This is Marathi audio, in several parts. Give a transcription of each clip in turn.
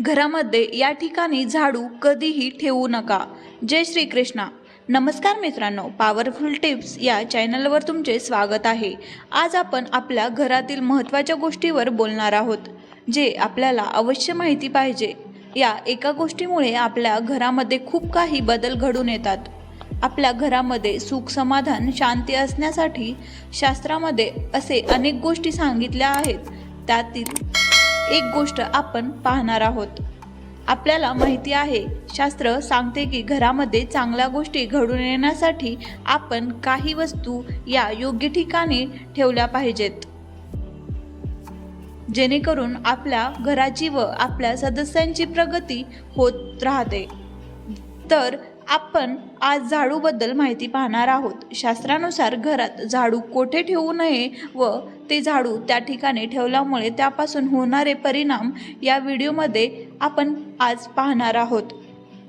घरामध्ये या ठिकाणी झाडू कधीही ठेवू नका. जय श्रीकृष्णा. नमस्कार मित्रांनो पॉवरफुल टिप्स या चॅनलवर तुमचे स्वागत आहे. आज आपण आपल्या घरातील महत्त्वाच्या गोष्टीवर बोलणार आहोत जे आपल्याला अवश्य माहिती पाहिजे. या एका गोष्टीमुळे आपल्या घरामध्ये खूप काही बदल घडून येतात. आपल्या घरामध्ये सुख समाधान शांती असण्यासाठी शास्त्रामध्ये असे अनेक गोष्टी सांगितल्या आहेत. त्यातील एक गोष्ट आपण पाहणार आहोत. आपल्याला माहिती आहे शास्त्र सांगते की घरामध्ये चांगल्या गोष्टी घडून येण्यासाठी आपण काही वस्तू या योग्य ठिकाणी ठेवल्या पाहिजेत. जेणेकरून आपल्या घराची व आपल्या सदस्यांची प्रगती होत राहते. तर आपण आज झाडूबद्दल माहिती पाहणार आहोत. शास्त्रानुसार घरात झाडू कोठे ठेवू नये व ते झाडू त्या ठिकाणी ठेवल्यामुळे त्यापासून होणारे परिणाम या व्हिडिओमध्ये आपण आज पाहणार आहोत.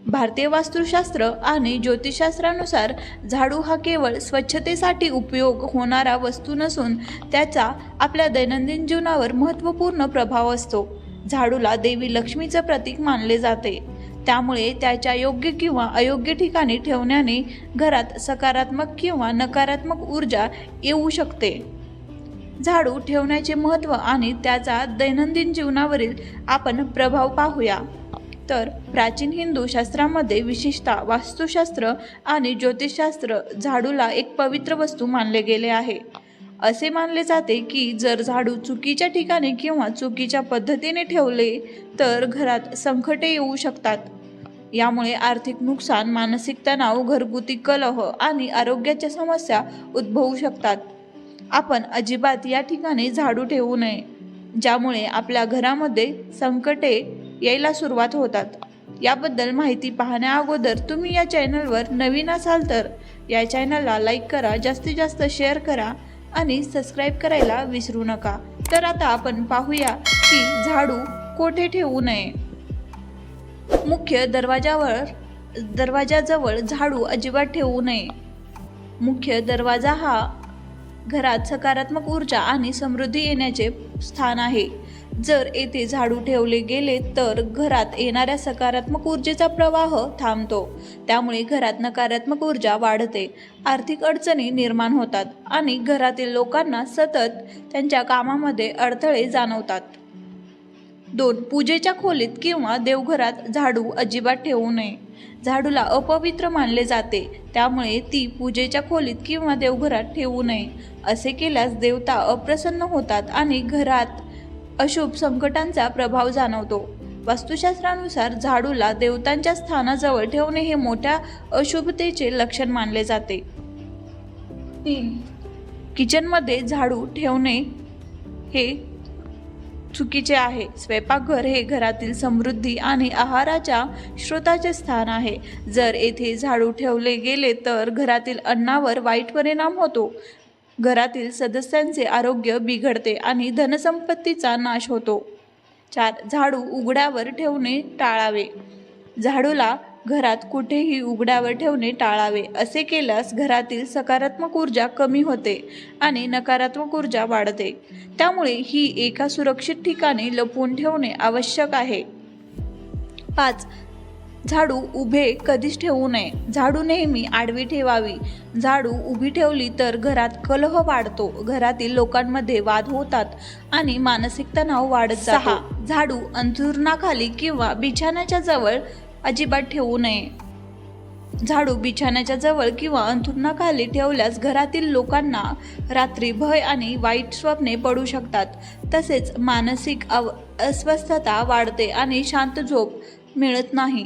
भारतीय वास्तुशास्त्र आणि ज्योतिषशास्त्रानुसार झाडू हा केवळ स्वच्छतेसाठी उपयोग होणारा वस्तू नसून त्याचा आपल्या दैनंदिन जीवनावर महत्त्वपूर्ण प्रभाव असतो. झाडूला देवी लक्ष्मीचं प्रतीक मानले जाते. त्यामुळे त्याच्या योग्य किंवा अयोग्य ठिकाणी ठेवण्याने घरात सकारात्मक किंवा नकारात्मक ऊर्जा येऊ शकते. झाडू ठेवण्याचे महत्त्व आणि त्याचा दैनंदिन जीवनावरील आपण प्रभाव पाहूया. तर प्राचीन हिंदू शास्त्रामध्ये विशेषतः वास्तुशास्त्र आणि ज्योतिषशास्त्र झाडूला एक पवित्र वस्तू मानले गेले आहे. असे मानले जाते की जर झाडू चुकीच्या ठिकाणी किंवा चुकीच्या पद्धतीने ठेवले तर घरात संकटे येऊ शकतात. यामुळे आर्थिक नुकसान मानसिक तणाव घरगुती कलह आणि आरोग्याच्या समस्या उद्भवू शकतात. आपण अजिबात या ठिकाणी झाडू ठेवू नये ज्यामुळे आपल्या घरामध्ये संकटे यायला सुरुवात होतात. याबद्दल माहिती पाहण्या अगोदर तुम्ही या चॅनलवर नवीन असाल तर या चॅनलला लाईक करा जास्तीत जास्त शेअर करा आणि सबस्क्राईब करायला विसरू नका. तर आता आपण पाहूया की झाडू कोठे ठेवू नये. मुख्य दरवाजावर दरवाजाजवळ झाडू अजिबात ठेवू नये. मुख्य दरवाजा हा घरात सकारात्मक ऊर्जा आणि समृद्धी येण्याचे स्थान आहे. जर येथे झाडू ठेवले गेले तर घरात येणाऱ्या सकारात्मक ऊर्जेचा प्रवाह थांबतो. त्यामुळे घरात नकारात्मक ऊर्जा वाढते. आर्थिक अडचणी निर्माण होतात आणि घरातील लोकांना सतत त्यांच्या कामामध्ये अडथळे जाणवतात. दोन पूजेच्या खोलीत किंवा देवघरात झाडू अजिबात ठेवू नये. झाडूला अपवित्र मानले जाते. त्यामुळे ती पूजेच्या खोलीत किंवा देवघरात ठेवू नये. असे केल्यास देवता अप्रसन्न होतात आणि घरात अशुभ संकटांचा प्रभाव जाणवतो. वास्तुशास्त्रानुसार झाडूला देवतांच्या स्थानाजवळ ठेवणे हे मोठ्या अशुभतेचे लक्षण मानले जाते. तीन. किचनमध्ये झाडू ठेवणे हे चुकीचे आहे. स्वयंपाकघर हे घरातील समृद्धी आणि आहाराच्या स्रोताचे स्थान आहे. जर येथे झाडू ठेवले गेले तर घरातील अन्नावर वाईट परिणाम होतो. घरातील सदस्यांचे आरोग्य बिघडते आणि धनसंपत्तीचा नाश होतो. चार झाडू उघड्यावर ठेवणे टाळावे. झाडूला घरात कुठेही उघड्यावर ठेवणे टाळावे. असे केल्यास घरातील सकारात्मक ऊर्जा कमी होते आणि नकारात्मक ऊर्जा वाढते. त्यामुळे ही एका सुरक्षित ठिकाणी लपवून ठेवणे आवश्यक आहे. पाच. झाडू उभे कधीच ठेवू नये. झाडू नेहमी आडवी ठेवावी. झाडू उभी ठेवली तर घरात कलह वाढतो. घरातील लोकांमध्ये वाद होतात आणि मानसिक तणाव वाढत सहा. झाडू अंथरुणाखाली किंवा बिछाण्याच्या जवळ अजिबात ठेवू नये. झाडू बिछाण्याच्या जवळ किंवा अंथरुणाखाली ठेवल्यास घरातील लोकांना रात्री भय आणि वाईट स्वप्ने पडू शकतात. तसेच मानसिक अव अस्वस्थता वाढते आणि शांत झोप मिळत नाही.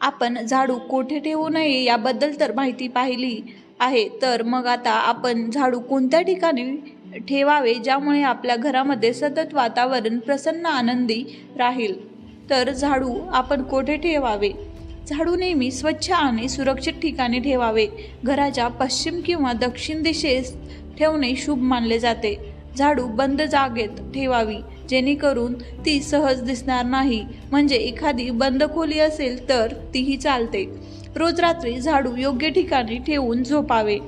आपण झाडू कोठे ठेवू नये याबद्दल तर माहिती पाहिली आहे. तर मग आता आपण झाडू कोणत्या ठिकाणी ठेवावे ज्यामुळे आपल्या घरामध्ये सतत वातावरण प्रसन्न आनंदी राहील? तर झाडू आपण कोठे ठेवावे? झाडू नेहमी स्वच्छ आणि सुरक्षित ठिकाणी ठेवावे. घराच्या पश्चिम किंवा दक्षिण दिशेस ठेवणे शुभ मानले जाते. झाडू बंद जागेत ठेवावी जेणेकरून ती सहज दिसणार नाही. म्हणजे एखादी बंद खोली असेल तर तीही चालते. रोज रात्री झाडू योग्य ठिकाणी ठेवून झोपावे.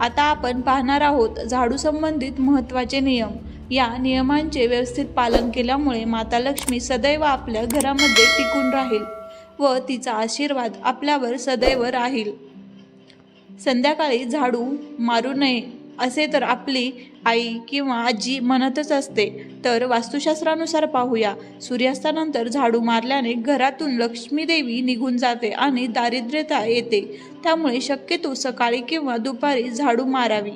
आता आपण पाहणार आहोत झाडू संबंधित महत्त्वाचे नियम. या नियमांचे व्यवस्थित पालन केल्यामुळे माता लक्ष्मी सदैव आपल्या घरामध्ये टिकून राहील व तिचा आशीर्वाद आपल्यावर सदैव राहील. संध्याकाळी झाडू मारू नये असे तर आपली आई किंवा आजी म्हणतच असते. तर वास्तुशास्त्रानुसार पाहूया. सूर्यास्तानंतर झाडू मारल्याने घरातून लक्ष्मीदेवी निघून जाते आणि दारिद्र्यता येते. त्यामुळे शक्यतो सकाळी किंवा दुपारी झाडू मारावी.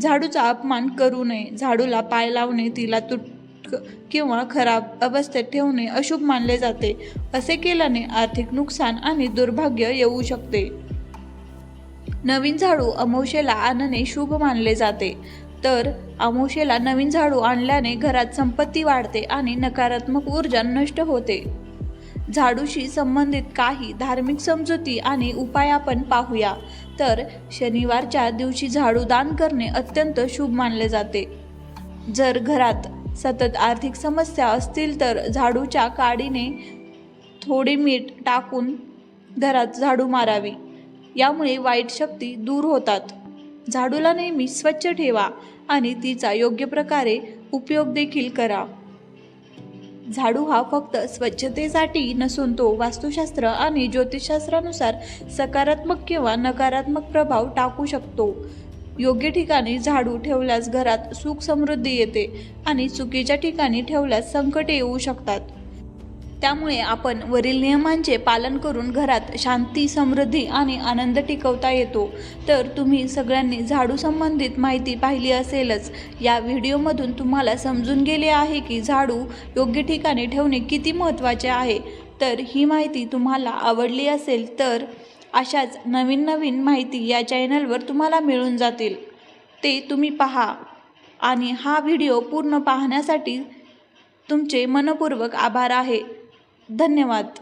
झाडूचा अपमान करू नये झाडूला पाय लावणे तिला तुटक किंवा खराब अवस्थेत ठेवणे अशुभ मानले जाते. असे केल्याने आर्थिक नुकसान आणि दुर्भाग्य येऊ शकते. नवीन झाडू अमावशेला आणणे शुभ मानले जाते. तर अमावशेला नवीन झाडू आणल्याने घरात संपत्ती वाढते आणि नकारात्मक ऊर्जा नष्ट होते. झाडूशी संबंधित काही धार्मिक समजुती आणि उपाय आपण पाहूया. तर शनिवारच्या दिवशी झाडू दान करणे अत्यंत शुभ मानले जाते. जर घरात सतत आर्थिक समस्या असतील तर झाडूच्या काडीने थोडे मीठ टाकून घरात झाडू मारावी. यामुळे वाईट शक्ती दूर होतात. झाडूला नेहमी स्वच्छ ठेवा आणि तिचा योग्य प्रकारे उपयोग देखील करा. झाडू हा फक्त स्वच्छतेसाठी नसून तो वास्तुशास्त्र आणि ज्योतिषशास्त्रानुसार सकारात्मक किंवा नकारात्मक प्रभाव टाकू शकतो. योग्य ठिकाणी झाडू ठेवल्यास घरात सुख समृद्धी येते आणि चुकीच्या ठिकाणी ठेवल्यास संकटे येऊ शकतात. त्यामुळे आपण वरील नियमांचे पालन करून घरात शांती समृद्धी आणि आनंद टिकवता येतो. तर तुम्ही सगळ्यांनी झाडू संबंधित माहिती पाहिली असेलच. या व्हिडिओमधून तुम्हाला समजून गेले आहे की झाडू योग्य ठिकाणी ठेवणे किती महत्त्वाचे आहे. तर ही माहिती तुम्हाला आवडली असेल तर अशाच नवीन नवीन माहिती या चॅनलवर तुम्हाला मिळून जातील. ते तुम्ही पहा आणि हा व्हिडिओ पूर्ण पाहण्यासाठी तुमचे मनपूर्वक आभार आहे. धन्यवाद.